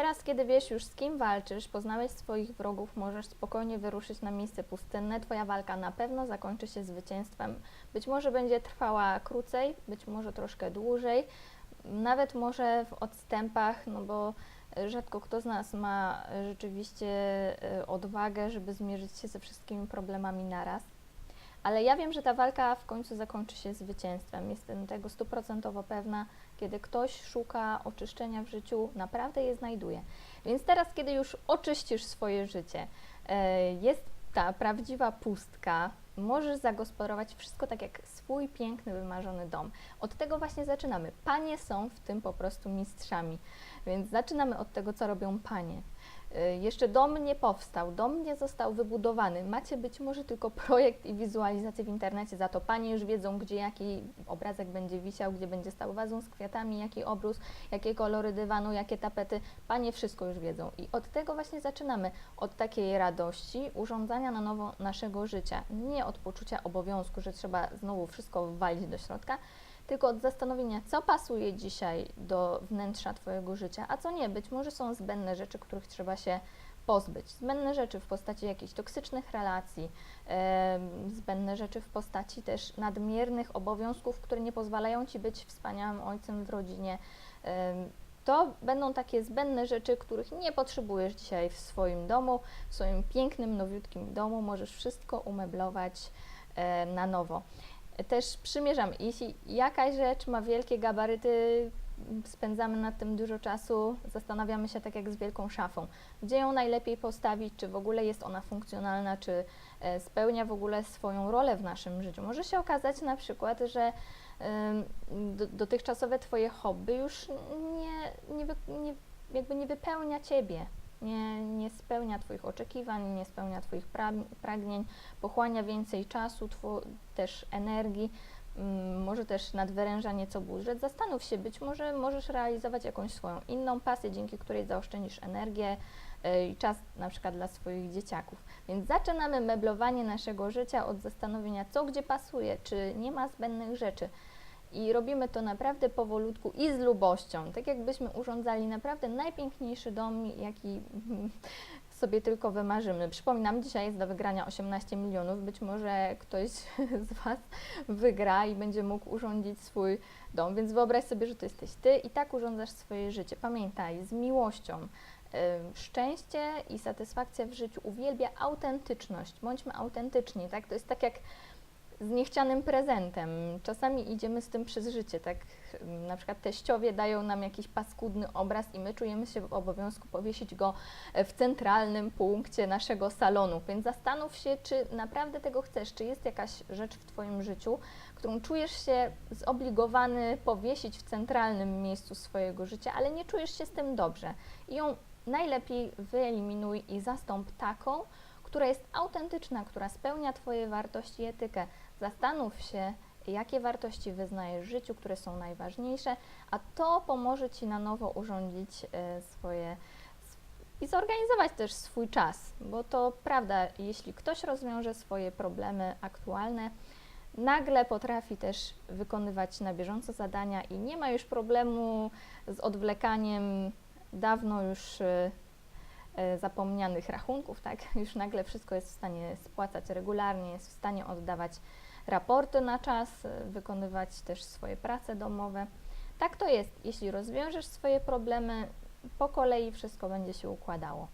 teraz, kiedy wiesz już z kim walczysz, poznałeś swoich wrogów, możesz spokojnie wyruszyć na miejsce pustynne. Twoja walka na pewno zakończy się zwycięstwem. Być może będzie trwała krócej, być może troszkę dłużej, nawet może w odstępach, no bo rzadko kto z nas ma rzeczywiście e, odwagę, żeby zmierzyć się ze wszystkimi problemami naraz. Ale ja wiem, że ta walka w końcu zakończy się zwycięstwem. Jestem tego stuprocentowo pewna. Kiedy ktoś szuka oczyszczenia w życiu, naprawdę je znajduje. Więc teraz, kiedy już oczyścisz swoje życie, e, jest ta prawdziwa pustka, możesz zagospodarować wszystko tak jak swój piękny, wymarzony dom. Od tego właśnie zaczynamy. Panie są w tym po prostu mistrzami. Więc zaczynamy od tego, co robią panie. Y, Jeszcze dom nie powstał, dom nie został wybudowany. Macie być może tylko projekt i wizualizację w internecie, za to panie już wiedzą, gdzie jaki obrazek będzie wisiał, gdzie będzie stał wazon z kwiatami, jaki obrus, jakie kolory dywanu, jakie tapety. Panie wszystko już wiedzą. I od tego właśnie zaczynamy. Od takiej radości urządzania na nowo naszego życia. Nie od poczucia obowiązku, że trzeba znowu wszystko wwalić do środka, tylko od zastanowienia, co pasuje dzisiaj do wnętrza Twojego życia, a co nie. Być może są zbędne rzeczy, których trzeba się pozbyć. Zbędne rzeczy w postaci jakichś toksycznych relacji, em, zbędne rzeczy w postaci też nadmiernych obowiązków, które nie pozwalają Ci być wspaniałym ojcem w rodzinie. Em, To będą takie zbędne rzeczy, których nie potrzebujesz dzisiaj w swoim domu, w swoim pięknym, nowiutkim domu. Możesz wszystko umeblować na nowo. Też przymierzam, jeśli jakaś rzecz ma wielkie gabaryty, spędzamy nad tym dużo czasu, zastanawiamy się tak jak z wielką szafą, gdzie ją najlepiej postawić, czy w ogóle jest ona funkcjonalna, czy e, spełnia w ogóle swoją rolę w naszym życiu. Może się okazać na przykład, że dotychczasowe Twoje hobby już nie, nie, nie, jakby nie wypełnia Ciebie, nie, nie spełnia Twoich oczekiwań, nie spełnia Twoich pra, pragnień, pochłania więcej czasu, też energii, mm, może też nadwyręża nieco budżet. Zastanów się, być może możesz realizować jakąś swoją inną pasję, dzięki której zaoszczędzisz energię y, i czas na przykład dla swoich dzieciaków. Więc zaczynamy meblowanie naszego życia od zastanowienia, co gdzie pasuje, czy nie ma zbędnych rzeczy. I robimy to naprawdę powolutku i z lubością, tak jakbyśmy urządzali naprawdę najpiękniejszy dom, jaki sobie tylko wymarzymy. Przypominam, dzisiaj jest do wygrania 18 milionów. Być może ktoś z Was wygra i będzie mógł urządzić swój dom, więc wyobraź sobie, że to jesteś Ty i tak urządzasz swoje życie. Pamiętaj, z miłością. Szczęście i satysfakcja w życiu uwielbia autentyczność. Bądźmy autentyczni, tak? To jest tak jak z niechcianym prezentem. Czasami idziemy z tym przez życie, tak na przykład teściowie dają nam jakiś paskudny obraz i my czujemy się w obowiązku powiesić go w centralnym punkcie naszego salonu. Więc zastanów się, czy naprawdę tego chcesz, czy jest jakaś rzecz w Twoim życiu, którą czujesz się zobligowany powiesić w centralnym miejscu swojego życia, ale nie czujesz się z tym dobrze. I ją najlepiej wyeliminuj i zastąp taką, która jest autentyczna, która spełnia Twoje wartości i etykę. Zastanów się, jakie wartości wyznajesz w życiu, które są najważniejsze, a to pomoże Ci na nowo urządzić e, swoje i zorganizować też swój czas, bo to prawda, jeśli ktoś rozwiąże swoje problemy aktualne, nagle potrafi też wykonywać na bieżąco zadania i nie ma już problemu z odwlekaniem dawno już e, zapomnianych rachunków, tak? Już nagle wszystko jest w stanie spłacać regularnie, jest w stanie oddawać raporty na czas, e, wykonywać też swoje prace domowe. Tak to jest. Jeśli rozwiążesz swoje problemy, po kolei wszystko będzie się układało.